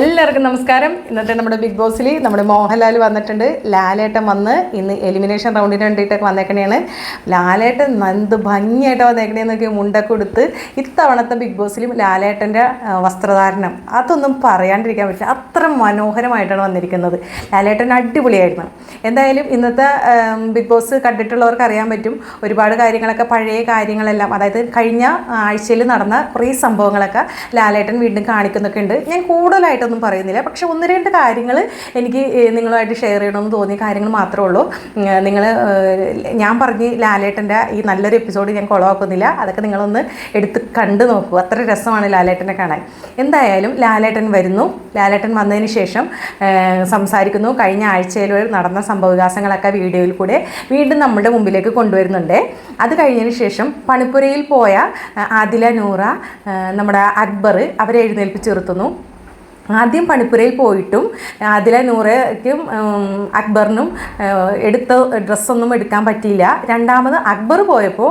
എല്ലാവർക്കും നമസ്കാരം. ഇന്നത്തെ നമ്മുടെ ബിഗ് ബോസിൽ നമ്മുടെ മോഹൻലാൽ വന്നിട്ടുണ്ട്. ലാലേട്ടൻ വന്ന് ഇന്ന് എലിമിനേഷൻ റൗണ്ടിന് വേണ്ടിയിട്ടൊക്കെ വന്നേക്കണേണ്. ലാലേട്ടൻ എന്ത് ഭംഗിയായിട്ട് വന്നേക്കണേന്നൊക്കെ മുണ്ടൊക്കെ കൊടുത്ത് ഇത്തവണത്തെ ബിഗ് ബോസിലും ലാലേട്ടന്റെ വസ്ത്രധാരണം അതൊന്നും പറയാണ്ടിരിക്കാൻ പറ്റില്ല. അത്ര മനോഹരമായിട്ടാണ് വന്നിരിക്കുന്നത്. ലാലേട്ടൻ അടിപൊളിയായിരുന്നു. എന്തായാലും ഇന്നത്തെ ബിഗ് ബോസ് കണ്ടിട്ടുള്ളവർക്ക് അറിയാൻ പറ്റും. ഒരുപാട് കാര്യങ്ങളൊക്കെ പഴയ കാര്യങ്ങളെല്ലാം അതായത് കഴിഞ്ഞ ആഴ്ചയിൽ നടന്ന കുറേ സംഭവങ്ങളൊക്കെ ലാലേട്ടൻ വീണ്ടും കാണിക്കുന്നൊക്കെ ഉണ്ട് ഞാൻ കൂടുതലായിട്ടൊന്നും പറയുന്നില്ല. പക്ഷെ ഒന്ന് രണ്ട് കാര്യങ്ങൾ എനിക്ക് നിങ്ങളുമായിട്ട് ഷെയർ ചെയ്യണമെന്ന് തോന്നിയ കാര്യങ്ങൾ മാത്രമേ ഉള്ളൂ. നിങ്ങൾ ഞാൻ പറഞ്ഞ് ലാലേട്ടന്റെ ഈ നല്ലൊരു എപ്പിസോഡ് ഞാൻ കുളമാക്കുന്നില്ല അതൊക്കെ നിങ്ങളൊന്ന് എടുത്ത് കണ്ടു നോക്കൂ. അത്ര രസമാണ് ലാലേട്ടനെ കാണാൻ. എന്തായാലും ലാലേട്ടൻ വരുന്നു. ലാലേട്ടൻ വന്നതിന് ശേഷം സംസാരിക്കുന്നു. കഴിഞ്ഞ ആഴ്ചയിൽ നടന്ന സംഭവവികാസങ്ങളൊക്കെ വീഡിയോയിൽ കൂടെ വീണ്ടും നമ്മുടെ മുമ്പിലേക്ക് കൊണ്ടുവരുന്നുണ്ട്. അത് കഴിഞ്ഞതിന് ശേഷം പണിപ്പുരയിൽ പോയ ആദില നൂറ നമ്മുടെ അക്ബർ അവരെ എഴുന്നേൽപ്പിച്ച് നിർത്തുന്നു. ആദ്യം പണിപ്പുരയിൽ പോയിട്ടും അതിലെ നൂറയ്ക്കും അക്ബറിനും എടുത്ത ഡ്രസ്സൊന്നും എടുക്കാൻ പറ്റിയില്ല. രണ്ടാമത് അക്ബർ പോയപ്പോൾ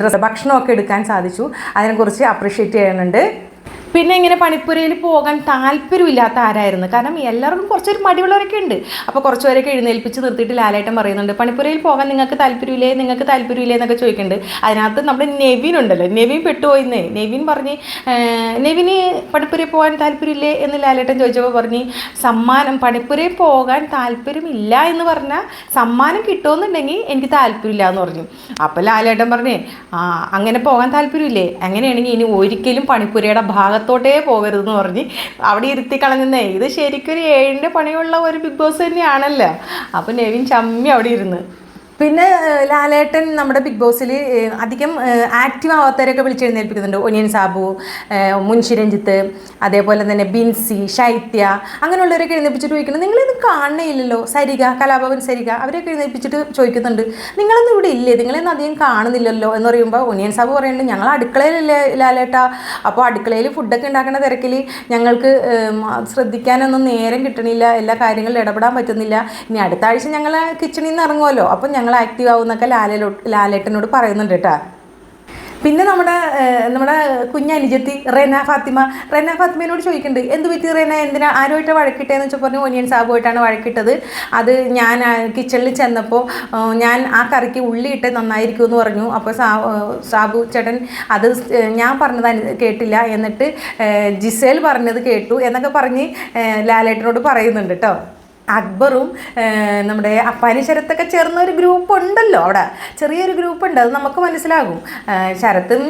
ഡ്രസ്സ് ഭക്ഷണമൊക്കെ എടുക്കാൻ സാധിച്ചു. അതിനെക്കുറിച്ച് അപ്രിഷ്യേറ്റ് ചെയ്യുന്നുണ്ട് പിന്നെ ഇങ്ങനെ പണിപ്പുരയിൽ പോകാൻ താല്പര്യമില്ലാത്ത ആരായിരുന്നു? കാരണം എല്ലാവർക്കും കുറച്ചൊരു മടിയുള്ളവരൊക്കെ ഉണ്ട്. അപ്പോൾ കുറച്ച് പേരൊക്കെ എഴുന്നേൽപ്പിച്ച് നിർത്തിയിട്ട് ലാലേട്ടൻ പറയുന്നുണ്ട് പണിപ്പുരയിൽ പോകാൻ നിങ്ങൾക്ക് താല്പര്യമില്ലേ? നിങ്ങൾക്ക് താല്പര്യമില്ലേ? എന്നൊക്കെ ചോദിക്കുന്നുണ്ട്. അതിനകത്ത് നമ്മുടെ നെവിൻ ഉണ്ടല്ലോ. നെവിൻ പെട്ടുപോയിന്നേ നെവിൻ പറഞ്ഞ് "ഏഹ്, നെവിന് പണിപ്പുരയിൽ പോകാൻ താല്പര്യമില്ലേ? എന്ന് ലാലേട്ടൻ ചോദിച്ചപ്പോൾ പറഞ്ഞ് സമ്മാനം പണിപ്പുരയിൽ പോകാൻ താല്പര്യമില്ല എന്ന് പറഞ്ഞാൽ സമ്മാനം കിട്ടുമെന്നുണ്ടെങ്കിൽ എനിക്ക് താല്പര്യമില്ല എന്ന് പറഞ്ഞു. അപ്പോൾ ലാലേട്ടൻ പറഞ്ഞേ ആ അങ്ങനെ പോകാൻ താല്പര്യമില്ലേ? അങ്ങനെയാണെങ്കിൽ ഇനി ഒരിക്കലും പണിപ്പുരയുടെ ഭാഗത്തോട്ടേ പോകരുതെന്ന് പറഞ്ഞ് അവിടെ ഇരുത്തി കളഞ്ഞെന്നേ. ഇത് ശരിക്കും ഒരു ഏഴിന്റെ പണിയുള്ള ഒരു ബിഗ് ബോസ് തന്നെയാണല്ലോ. അപ്പോൾ നെവിൻ ചമ്മി അവിടെ ഇരുന്ന്. പിന്നെ ലാലേട്ടൻ നമ്മുടെ ബിഗ് ബോസിൽ അധികം ആക്റ്റീവ് ആവാത്തവരൊക്കെ വിളിച്ചെഴുന്നേൽപ്പിക്കുന്നുണ്ട്. ഒനിയൻ സാബു മുൻഷി രഞ്ജിത്ത് അതേപോലെ തന്നെ ബിൻസി ശൈത്യ അങ്ങനെയുള്ളവരൊക്കെ എഴുന്നേൽപ്പിച്ചിട്ട് ചോദിക്കുന്നത് നിങ്ങളിത് കാണുന്നില്ലല്ലോ സരിക കലാഭവൻ സരിക അവരൊക്കെ എഴുന്നേൽപ്പിച്ചിട്ട് ചോദിക്കുന്നുണ്ട്. നിങ്ങളൊന്നും ഇവിടെ ഇല്ലേ? നിങ്ങളെയൊന്നും അധികം കാണുന്നില്ലല്ലോ? എന്ന് പറയുമ്പോൾ ഒനിയൻ സാബു പറയുന്നുണ്ട് ഞങ്ങൾ അടുക്കളയിലല്ലേ ലാലേട്ട? അപ്പോൾ അടുക്കളയിൽ ഫുഡൊക്കെ ഉണ്ടാക്കുന്ന തിരക്കിൽ ഞങ്ങൾക്ക് ശ്രദ്ധിക്കാനൊന്നും നേരം കിട്ടണില്ല. എല്ലാ കാര്യങ്ങളിലും ഇടപെടാൻ പറ്റുന്നില്ല. ഇനി അടുത്ത ആഴ്ച ഞങ്ങൾ കിച്ചണിൽ നിന്ന് ഇറങ്ങുമല്ലോ അപ്പം ഞങ്ങൾ ആക്റ്റീവ് ആവുമെന്നൊക്കെ ലാലോ ലാലേട്ടനോട് പറയുന്നുണ്ട് കേട്ടോ. പിന്നെ നമ്മുടെ നമ്മുടെ കുഞ്ഞനുജത്തി റെന ഫാത്തിമ. റെന ഫാത്തിമയോട് ചോദിക്കുന്നുണ്ട് എന്ത് പറ്റി റെന? എന്തിനാ? ആരുമായിട്ട് വഴക്കിട്ടേന്ന് വെച്ചാൽ പറഞ്ഞു ഒനിയൻ സാബുമായിട്ടാണ് വഴക്കിട്ടത്. അത് ഞാൻ കിച്ചണിൽ ചെന്നപ്പോൾ ഞാൻ ആ കറിക്ക് ഉള്ളി ഇട്ട് നന്നായിരിക്കും എന്ന് പറഞ്ഞു അപ്പോൾ സാബു ചേട്ടൻ അത് ഞാൻ പറഞ്ഞത് കേട്ടില്ല എന്നിട്ട് ജിസേൽ പറഞ്ഞത് കേട്ടു എന്നൊക്കെ പറഞ്ഞ് ലാലേട്ടനോട് പറയുന്നുണ്ട് കേട്ടോ. അക്ബറും നമ്മുടെ അപ്പാനി ശരത്തൊക്കെ ചേർന്ന ഒരു ഗ്രൂപ്പ് ഉണ്ടല്ലോ അവിടെ. ചെറിയൊരു ഗ്രൂപ്പ് ഉണ്ട് അത് നമുക്ക് മനസ്സിലാകും. ശരത്തും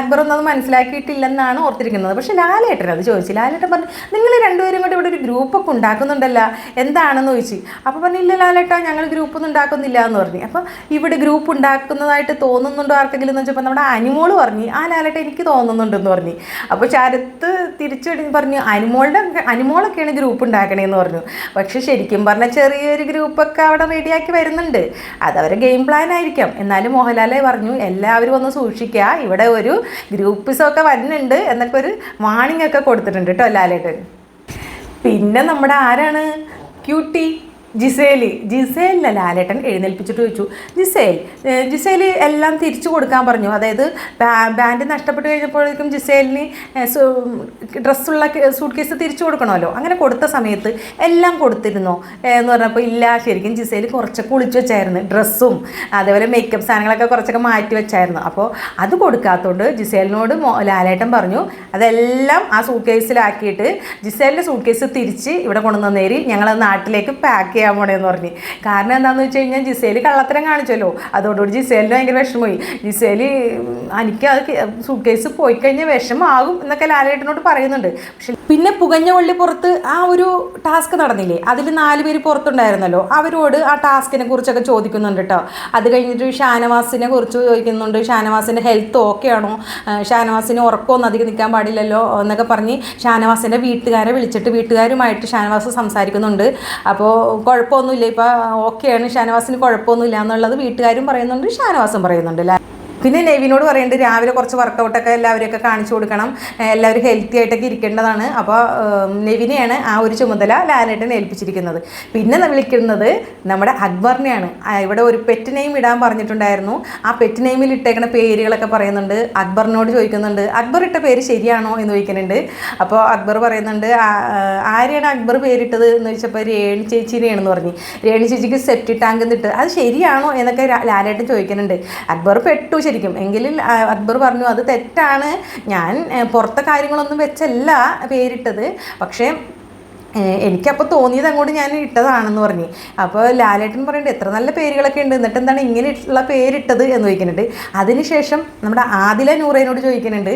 അക്ബറും അക്ബറൊന്നും അത് മനസ്സിലാക്കിയിട്ടില്ലെന്നാണ് ഓർത്തിരിക്കുന്നത്. പക്ഷേ ലാലേട്ടൻ അത് ചോദിച്ചു. ലാലേട്ടൻ പറഞ്ഞു നിങ്ങൾ രണ്ടുപേരും കൂടി ഇവിടെ ഒരു ഗ്രൂപ്പൊക്കെ ഉണ്ടാക്കുന്നുണ്ടല്ലോ എന്താണെന്ന് ചോദിച്ചു. അപ്പോൾ പറഞ്ഞു ഇല്ല ലാലേട്ടാ ഞങ്ങൾ ഗ്രൂപ്പൊന്നും ഉണ്ടാക്കുന്നില്ല എന്ന് പറഞ്ഞു. അപ്പോൾ ഇവിടെ ഗ്രൂപ്പ് ഉണ്ടാക്കുന്നതായിട്ട് തോന്നുന്നുണ്ടോ ആർക്കെങ്കിലും എന്ന് വെച്ചപ്പോൾ നമ്മുടെ അനുമോൾ പറഞ്ഞു ആ ലാലേട്ട എനിക്ക് തോന്നുന്നുണ്ടെന്ന് പറഞ്ഞു. അപ്പോൾ ശരത്ത് തിരിച്ചു പറഞ്ഞു അനുമോളുടെ അനിമോളൊക്കെയാണ് ഗ്രൂപ്പ് ഉണ്ടാക്കണേന്ന് പറഞ്ഞു. പക്ഷെ ശരിക്കും പറഞ്ഞാൽ ചെറിയൊരു ഗ്രൂപ്പൊക്കെ അവിടെ റെഡിയാക്കി വരുന്നുണ്ട്. അതവരെ ഗെയിം പ്ലാൻ ആയിരിക്കാം. എന്നാലും മോഹൻലാലെ പറഞ്ഞു എല്ലാവരും ഒന്ന് സൂക്ഷിക്കുക ഇവിടെ ഒരു ഗ്രൂപ്പ്സൊക്കെ വരുന്നുണ്ട് എന്നൊക്കെ ഒരു വാണിംഗ് ഒക്കെ കൊടുത്തിട്ടുണ്ട് കേട്ടോ ലാലേട്ടൻ. പിന്നെ നമ്മുടെ ആരാണ്? ക്യൂട്ടി ജിസേൽ ജിസേലിനെ ലാലേട്ടൻ എഴുന്നേൽപ്പിച്ചിട്ട് ചോദിച്ചു ജിസേൽ ജിസേലി എല്ലാം തിരിച്ചു കൊടുക്കാൻ പറഞ്ഞു. അതായത് ബാൻഡ് നഷ്ടപ്പെട്ട് കഴിഞ്ഞപ്പോഴേക്കും ജിസേലിന് ഡ്രസ്സുള്ള സൂട്ട് കേസ് തിരിച്ചു കൊടുക്കണമല്ലോ. അങ്ങനെ കൊടുത്ത സമയത്ത് എല്ലാം കൊടുത്തിരുന്നോ. എന്ന് പറഞ്ഞപ്പോൾ ഇല്ല ശരിക്കും ജിസേൽ കുറച്ചൊക്കെ ഒളിച്ചു വെച്ചായിരുന്നു ഡ്രസ്സും അതേപോലെ മേക്കപ്പ് സാധനങ്ങളൊക്കെ കുറച്ചൊക്കെ മാറ്റി വെച്ചായിരുന്നു. അപ്പോൾ അത് കൊടുക്കാത്തതുകൊണ്ട് ജിസേലിനോട് ലാലേട്ടൻ പറഞ്ഞു അതെല്ലാം ആ സൂട്ട് കേസിലാക്കിയിട്ട് ജിസേലിന്റെ സൂട്ട് കേസ് തിരിച്ച് ഇവിടെ കൊണ്ടുവന്നേരി. ഞങ്ങൾ നാട്ടിലേക്ക് പാക്ക് ചെയ്യാൻ പോണേന്ന് പറഞ്ഞ്. കാരണം എന്താണെന്ന് വെച്ച് കഴിഞ്ഞാൽ ജിസേൽ കള്ളത്തരം കാണിച്ചല്ലോ. അതോടുകൂടി ജിസേലിന് ഭയങ്കര വിഷമമായി. ജിസേൽ എനിക്ക് അത് സൂട്ട് കേസ് പോയി കഴിഞ്ഞാൽ വിഷമാകും എന്നൊക്കെ ലാലേട്ടനോട് പറയുന്നുണ്ട്. പക്ഷെ പിന്നെ പുകഞ്ഞ വള്ളി പുറത്ത് ആ ഒരു ടാസ്ക് നടന്നില്ലേ? അതിൽ നാല് പേര് പുറത്തുണ്ടായിരുന്നല്ലോ. അവരോട് ആ ടാസ്കിനെ കുറിച്ചൊക്കെ ചോദിക്കുന്നുണ്ട് കേട്ടോ അത് കഴിഞ്ഞിട്ട് ഷാനവാസിനെ കുറിച്ച് ചോദിക്കുന്നുണ്ട്. ഷാനവാസിന്റെ ഹെൽത്ത് ഓക്കെ ആണോ? ഷാനവാസിന് ഉറക്കമൊന്നും അധികം നിൽക്കാൻ പാടില്ലല്ലോ എന്നൊക്കെ പറഞ്ഞ് ഷാനവാസിന്റെ വീട്ടുകാരെ വിളിച്ചിട്ട് വീട്ടുകാരുമായിട്ട് ഷാനവാസ് സംസാരിക്കുന്നുണ്ട്. അപ്പോൾ കുഴപ്പമൊന്നുമില്ല. ഇപ്പം ഓക്കെയാണ് ഷാനവാസിന് കുഴപ്പമൊന്നുമില്ല എന്നുള്ളത് വീട്ടുകാരും പറയുന്നുണ്ട് ഷാനവാസും പറയുന്നുണ്ട് പിന്നെ നെവിനോട് പറയേണ്ടത് രാവിലെ കുറച്ച് വർക്കൗട്ടൊക്കെ എല്ലാവരെയൊക്കെ കാണിച്ചു കൊടുക്കണം. എല്ലാവരും ഹെൽത്തി ആയിട്ടൊക്കെ ഇരിക്കേണ്ടതാണ്. അപ്പോൾ നെവിനെയാണ് ആ ഒരു ചുമതല ലാലേട്ടൻ ഏൽപ്പിച്ചിരിക്കുന്നത്. പിന്നെ വിളിക്കുന്നത് നമ്മുടെ അക്ബറിനെയാണ്. ഇവിടെ ഒരു പെറ്റ് നെയിം ഇടാൻ പറഞ്ഞിട്ടുണ്ടായിരുന്നു. ആ പെറ്റ് നെയിമിൽ ഇട്ടേക്കുന്ന പേരുകളൊക്കെ പറയുന്നുണ്ട്. അക്ബറിനോട് ചോദിക്കുന്നുണ്ട്. അക്ബർ ഇട്ട പേര് ശരിയാണോ എന്ന് ചോദിക്കുന്നുണ്ട്. അപ്പോൾ അക്ബർ പറയുന്നുണ്ട് "ആ, ആ, ആരെയാണ് അക്ബർ പേരിട്ടത് എന്ന് ചോദിച്ചപ്പോൾ രേണു ചേച്ചിനെയാണെന്ന് പറഞ്ഞു. രേണു ചേച്ചിക്ക് സെപ്റ്റി ടാങ്ക് എന്നിട്ട് അത് ശരിയാണോ എന്നൊക്കെ ലാലേട്ടൻ ചോദിക്കുന്നുണ്ട്. അക്ബർ പെട്ടു ശരിക്കും. എങ്കിലും അക്ബർ പറഞ്ഞു അത് തെറ്റാണ്. ഞാൻ പുറത്തെ കാര്യങ്ങളൊന്നും വെച്ചല്ല പേരിട്ടത്. പക്ഷേ എനിക്കപ്പോൾ തോന്നിയത് അങ്ങോട്ട് ഞാൻ ഇട്ടതാണെന്ന് പറഞ്ഞു. അപ്പോൾ ലാലേട്ടൻ പറയുന്നുണ്ട് എത്ര നല്ല പേരുകളൊക്കെ ഉണ്ട്. എന്നിട്ട് എന്താണ് ഇങ്ങനെ ഉള്ള പേരിട്ടത്? എന്ന് ചോദിക്കുന്നുണ്ട്. അതിനുശേഷം നമ്മുടെ ആദില നൂറേനോട് ചോദിക്കുന്നുണ്ട്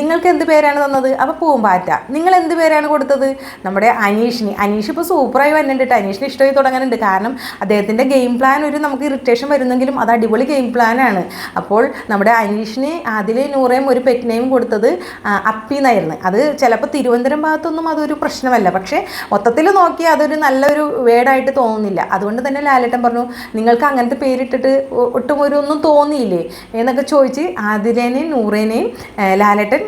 നിങ്ങൾക്ക് എന്ത് പേരാണ് തന്നത്? അപ്പോൾ പൂമ്പാറ്റ നിങ്ങൾ എന്ത് പേരാണ് കൊടുത്തത്? നമ്മുടെ അനീഷിന്. അനീഷ് ഇപ്പോൾ സൂപ്പറായി വന്നിട്ടുണ്ട് അനീഷിന് ഇഷ്ടമായി തുടങ്ങാനുണ്ട്. കാരണം അദ്ദേഹത്തിന്റെ ഗെയിം പ്ലാൻ ഒരു നമുക്ക് ഇറിറ്റേഷൻ വരുന്നെങ്കിലും അത് അടിപൊളി ഗെയിം പ്ലാനാണ് അപ്പോൾ നമ്മുടെ അനീഷിന് ആദില നൂറേം ഒരു പെറ്റ് നെയിം കൊടുത്തത് അപ്പി എന്നായിരുന്നു. അത് ചിലപ്പോൾ തിരുവനന്തപുരം ഭാഗത്തൊന്നും അതൊരു പ്രശ്നമല്ല. പക്ഷേ മൊത്തത്തിൽ നോക്കിയാൽ അതൊരു നല്ലൊരു വേർഡായിട്ട് തോന്നുന്നില്ല. അതുകൊണ്ട് തന്നെ ലാലേട്ടൻ പറഞ്ഞു നിങ്ങൾക്ക് അങ്ങനത്തെ പേരിട്ടിട്ട് ഒട്ടും ഒരു ഒന്നും തോന്നിയില്ലേ? എന്നൊക്കെ ചോദിച്ച് ആതിരേനെയും നൂറേനെയും ലാലേട്ടൻ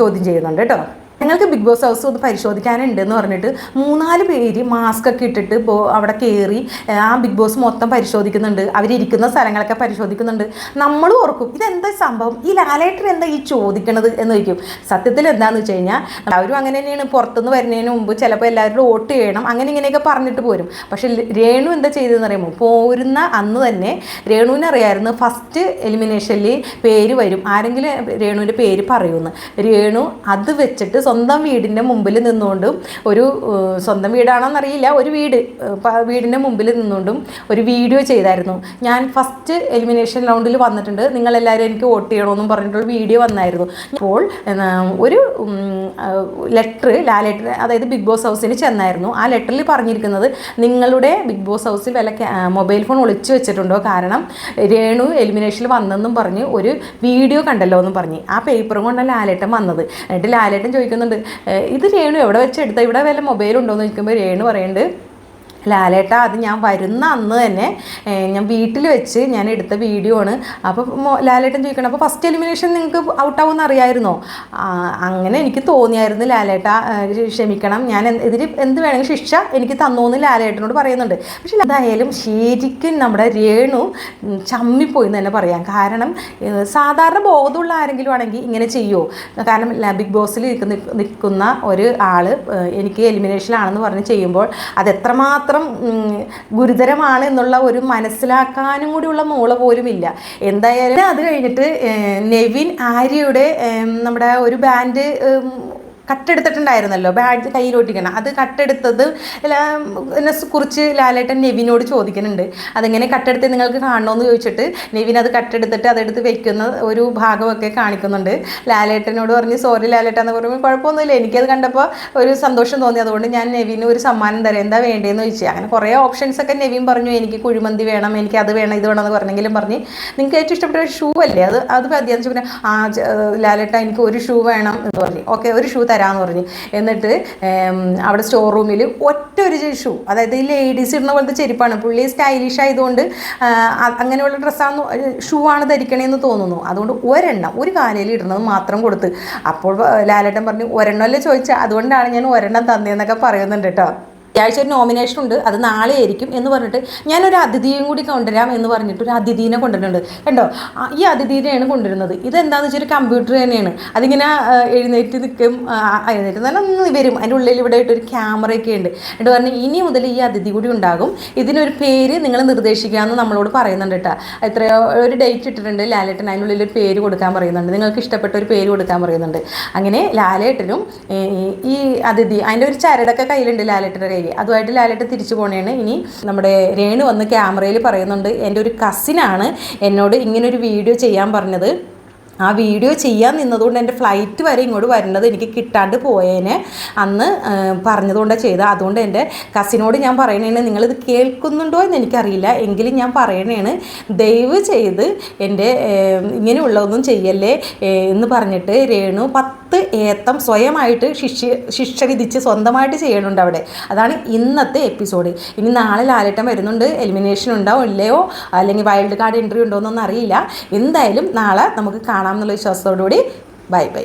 ചോദ്യം ചെയ്യുന്നുണ്ട് കേട്ടോ. ഞങ്ങൾക്ക് ബിഗ് ബോസ് ഹൗസ് ഒന്ന് പരിശോധിക്കാനുണ്ട് എന്ന് പറഞ്ഞിട്ട് മൂന്നാൽ പേര് മാസ്ക് ഒക്കെ ഇട്ടിട്ട് ഇപ്പോൾ അവിടെ കയറി ആ ബിഗ് ബോസ് മൊത്തം പരിശോധിക്കുന്നുണ്ട്. അവരിരിക്കുന്ന സ്ഥലങ്ങളൊക്കെ പരിശോധിക്കുന്നുണ്ട്. നമ്മൾ ഓർക്കും ഇതെന്താ സംഭവം? ഈ ലാലേട്ടർ എന്താ ഈ ചോദിക്കണത് എന്ന് ചോദിക്കും. സത്യത്തിൽ എന്താന്ന് വെച്ച് കഴിഞ്ഞാൽ അവരും അങ്ങനെ തന്നെയാണ്. പുറത്തുനിന്ന് വരുന്നതിന് മുമ്പ് ചിലപ്പോൾ എല്ലാവരും വോട്ട് ചെയ്യണം. അങ്ങനെ ഇങ്ങനെയൊക്കെ പറഞ്ഞിട്ട് പോരും. പക്ഷേ രേണു എന്താ ചെയ്തതെന്ന് പറയുമ്പോൾ പോരുന്ന അന്ന് തന്നെ രേണുവിനെ അറിയായിരുന്നു. ഫസ്റ്റ് എലിമിനേഷനിൽ പേര് വരും. ആരെങ്കിലും രേണുവിന്റെ പേര് പറയുമെന്ന്. രേണു അത് വെച്ചിട്ട് സ്വന്തം വീടിന്റെ മുമ്പിൽ നിന്നുകൊണ്ടും ഒരു സ്വന്തം വീടാണെന്നറിയില്ല ഒരു വീട് വീടിന്റെ മുമ്പിൽ നിന്നുകൊണ്ടും ഒരു വീഡിയോ ചെയ്തായിരുന്നു. ഞാൻ ഫസ്റ്റ് എലിമിനേഷൻ റൗണ്ടിൽ വന്നിട്ടുണ്ട്. നിങ്ങളെല്ലാവരും എനിക്ക് വോട്ട് ചെയ്യണമെന്നും പറഞ്ഞിട്ടൊരു വീഡിയോ വന്നായിരുന്നു. അപ്പോൾ ഒരു ലെറ്റർ ലാലേട്ടൻ അതായത് ബിഗ് ബോസ് ഹൗസിന് ചെന്നായിരുന്നു. ആ ലെറ്ററിൽ പറഞ്ഞിരിക്കുന്നത് നിങ്ങളുടെ ബിഗ് ബോസ് ഹൗസിൽ വല്ല മൊബൈൽ ഫോൺ ഒളിച്ചു വെച്ചിട്ടുണ്ടോ? കാരണം രേണു എലിമിനേഷനിൽ വന്നെന്നും പറഞ്ഞ് ഒരു വീഡിയോ കണ്ടല്ലോ എന്നും പറഞ്ഞ്. ആ പേപ്പറും കൊണ്ടാണ് ലാലേട്ടൻ വന്നത്. എന്നിട്ട് ലാലേട്ടൻ ചോദിക്കുന്നുണ്ട് ഇത് രേണു എവിടെ വെച്ചെടുത്ത ഇവിടെ വല്ല മൊബൈൽ ഉണ്ടോ എന്ന് ചോദിക്കുമ്പോൾ രേണു പറയുന്നുണ്ട് ലാലേട്ട അത് ഞാൻ വരുന്ന അന്ന് തന്നെ ഞാൻ വീട്ടിൽ വെച്ച് ഞാൻ എടുത്ത വീഡിയോ ആണ്. അപ്പോൾ ലാലേട്ടൻ ചോദിക്കണം അപ്പോൾ ഫസ്റ്റ് എലിമിനേഷൻ നിങ്ങൾക്ക് ഔട്ടാവുമെന്ന് അറിയായിരുന്നോ? അങ്ങനെ എനിക്ക് തോന്നിയായിരുന്നു ലാലേട്ട ക്ഷമിക്കണം ഞാൻ ഇതിൽ എന്ത് വേണമെങ്കിൽ ശിക്ഷ എനിക്ക് തന്നോന്ന് ലാലേട്ടനോട് പറയുന്നുണ്ട്. പക്ഷെ എന്തായാലും ശരിക്കും നമ്മുടെ രേണു ചമ്മിപ്പോയി എന്ന് തന്നെ പറയാം. കാരണം സാധാരണ ബോധമുള്ള ആരെങ്കിലും ആണെങ്കിൽ ഇങ്ങനെ ചെയ്യുമോ കാരണം ബിഗ് ബോസിൽ നിൽക്കുന്ന ഒരു ആൾ എനിക്ക് എലിമിനേഷനാണെന്ന് പറഞ്ഞ് ചെയ്യുമ്പോൾ അത് എത്രമാത്രം ഉം, ഗുരുതരമാണ് എന്നുള്ള ഒരു മനസ്സിലാക്കാനും കൂടിയുള്ള മോൾ പോലും ഇല്ല. എന്തായാലും അത് കഴിഞ്ഞിട്ട് നെവിൻ ആര്യയുടെ നമ്മുടെ ഒരു ബാൻഡ് കട്ടെടുത്തിട്ടുണ്ടായിരുന്നല്ലോ. ബാഡ് കയ്യിലൊട്ടിക്കണം അത് കട്ടെടുത്തത് എന്നെ കുറിച്ച് ലാലേട്ടൻ നെവിനോട് ചോദിക്കുന്നുണ്ട്. അതെങ്ങനെ കട്ടെടുത്ത് നിങ്ങൾക്ക് കാണണമെന്ന് ചോദിച്ചിട്ട് നെവിൻ അത് കട്ടെടുത്തിട്ട് അതെടുത്ത് വെക്കുന്ന ഒരു ഭാഗമൊക്കെ കാണിക്കുന്നുണ്ട്. ലാലേട്ടനോട് പറഞ്ഞ് സോറി ലാലേട്ടൻ എന്ന് പറയുമ്പോൾ കുഴപ്പമൊന്നുമില്ല. എനിക്കത് കണ്ടപ്പോൾ ഒരു സന്തോഷം തോന്നി. അതുകൊണ്ട് ഞാൻ നെവിന് ഒരു സമ്മാനം തരാം. എന്താ വേണ്ടതെന്ന് ചോദിച്ചു. അങ്ങനെ കുറേ ഓപ്ഷൻസ് ഒക്കെ നെവിൻ പറഞ്ഞു. എനിക്ക് കുഴിമന്തി വേണം. എനിക്ക് അത് വേണം ഇത് വേണം എന്ന് പറഞ്ഞെങ്കിലും പറഞ്ഞ് നിങ്ങൾക്ക് ഏറ്റവും ഇഷ്ടപ്പെട്ട ഷൂ അല്ലേ? അത് അത് മതി. എന്ന് ചോദിച്ചാൽ ആ ലാലേട്ട എനിക്ക് ഒരു ഷൂ വേണം എന്ന് പറഞ്ഞു. ഓക്കെ ഒരു ഷൂ തരാമെന്ന് പറഞ്ഞു. എന്നിട്ട് അവിടെ സ്റ്റോർ റൂമിൽ ഒറ്റ ഒരു ഷൂ അതായത് ഈ ലേഡീസ് ഇടുന്ന പോലത്തെ ചെരുപ്പാണ്. പുള്ളി സ്റ്റൈലിഷ് ആയതുകൊണ്ട് അങ്ങനെയുള്ള ഡ്രസ്സാണ് ഷൂ ആണ് ധരിക്കണേന്ന് തോന്നുന്നു. അതുകൊണ്ട് ഒരെണ്ണം ഒരു കാലയിൽ ഇടുന്നത് മാത്രം കൊടുത്ത്. അപ്പോൾ ലാലേട്ടൻ പറഞ്ഞു ഒരെണ്ണമല്ലേ ചോദിച്ചാൽ അതുകൊണ്ടാണ് ഞാൻ ഒരെണ്ണം തന്നതെന്നൊക്കെ പറയുന്നുണ്ട് കേട്ടോ വ്യാഴ്ച ഒരു നോമിനേഷൻ ഉണ്ട്. അത് നാളെ ആയിരിക്കും എന്ന് പറഞ്ഞിട്ട് ഞാനൊരു അതിഥിയും കൂടി കൊണ്ടുവരാം എന്ന് പറഞ്ഞിട്ട് ഒരു അതിഥീനെ കൊണ്ടുവരുന്നുണ്ട്. കണ്ടോ? ഈ അതിഥീനെയാണ് കൊണ്ടുവരുന്നത്. ഇതെന്താണെന്ന് വെച്ചാൽ ഒരു കമ്പ്യൂട്ടർ തന്നെയാണ്. അതിങ്ങനെ എഴുന്നേറ്റ് നിൽക്കും എഴുന്നേറ്റ് നല്ല ഒന്ന് വരും. അതിന്റെ ഉള്ളിൽ ഇവിടെ ഒരു ക്യാമറയൊക്കെ ഉണ്ട്. എന്നിട്ട് പറഞ്ഞാൽ ഇനി മുതൽ ഈ അതിഥി കൂടി ഉണ്ടാകും. ഇതിനൊരു പേര് നിങ്ങൾ നിർദ്ദേശിക്കാമെന്ന് നമ്മളോട് പറയുന്നുണ്ട് കേട്ടോ. എത്രയോ ഒരു ഡേറ്റ് ഇട്ടിട്ടുണ്ട് ലാലേട്ടൻ. അതിനുള്ളിൽ ഒരു പേര് കൊടുക്കാൻ പറയുന്നുണ്ട്. നിങ്ങൾക്ക് ഇഷ്ടപ്പെട്ട ഒരു പേര് കൊടുക്കാൻ പറയുന്നുണ്ട്. അങ്ങനെ ലാലേട്ടനും ഈ അതിഥി അതിന്റെ ഒരു ചരടൊക്കെ കയ്യിലുണ്ട് ലാലേട്ടന്റെ അതുമായിട്ട് ലാലേട്ട് തിരിച്ചു പോണേണ്. ഇനി നമ്മുടെ രേണു വന്ന് ക്യാമറയിൽ പറയുന്നുണ്ട് എന്റെ ഒരു കസിനാണ് എന്നോട് ഇങ്ങനൊരു വീഡിയോ ചെയ്യാൻ പറഞ്ഞത്. ആ വീഡിയോ ചെയ്യാൻ നിന്നതുകൊണ്ട് എന്റെ ഫ്ലൈറ്റ് വരെ ഇങ്ങോട്ട് വരേണ്ടത് എനിക്ക് കിട്ടാണ്ട് പോയേനെ. അന്ന് പറഞ്ഞതുകൊണ്ടാണ് ചെയ്തത്. അതുകൊണ്ട് എന്റെ കസിനോട് ഞാൻ പറയണേണ് നിങ്ങളിത് കേൾക്കുന്നുണ്ടോ എന്ന് എനിക്കറിയില്ല. എങ്കിലും ഞാൻ പറയണേണ് ദയവ് ചെയ്ത് എന്റെ ഇങ്ങനെയുള്ളതൊന്നും ചെയ്യല്ലേ എന്ന് പറഞ്ഞിട്ട് രേണു പത്ത് ഏത്തം സ്വയമായിട്ട് ശിക്ഷ ശിക്ഷ വിധിച്ച് സ്വന്തമായിട്ട് ചെയ്യണുണ്ട് അവിടെ. അതാണ് ഇന്നത്തെ എപ്പിസോഡ് ഇനി നാളെ ലാലേട്ടൻ വരുന്നുണ്ട്. എലിമിനേഷൻ ഉണ്ടോ ഇല്ലയോ? അല്ലെങ്കിൽ വൈൽഡ് കാർഡ് എൻട്രി ഉണ്ടോ എന്നൊന്നും അറിയില്ല. എന്തായാലും നാളെ നമുക്ക് കാണാം. എന്നുള്ള വിശ്വാസത്തോടുകൂടി ബൈ ബൈ.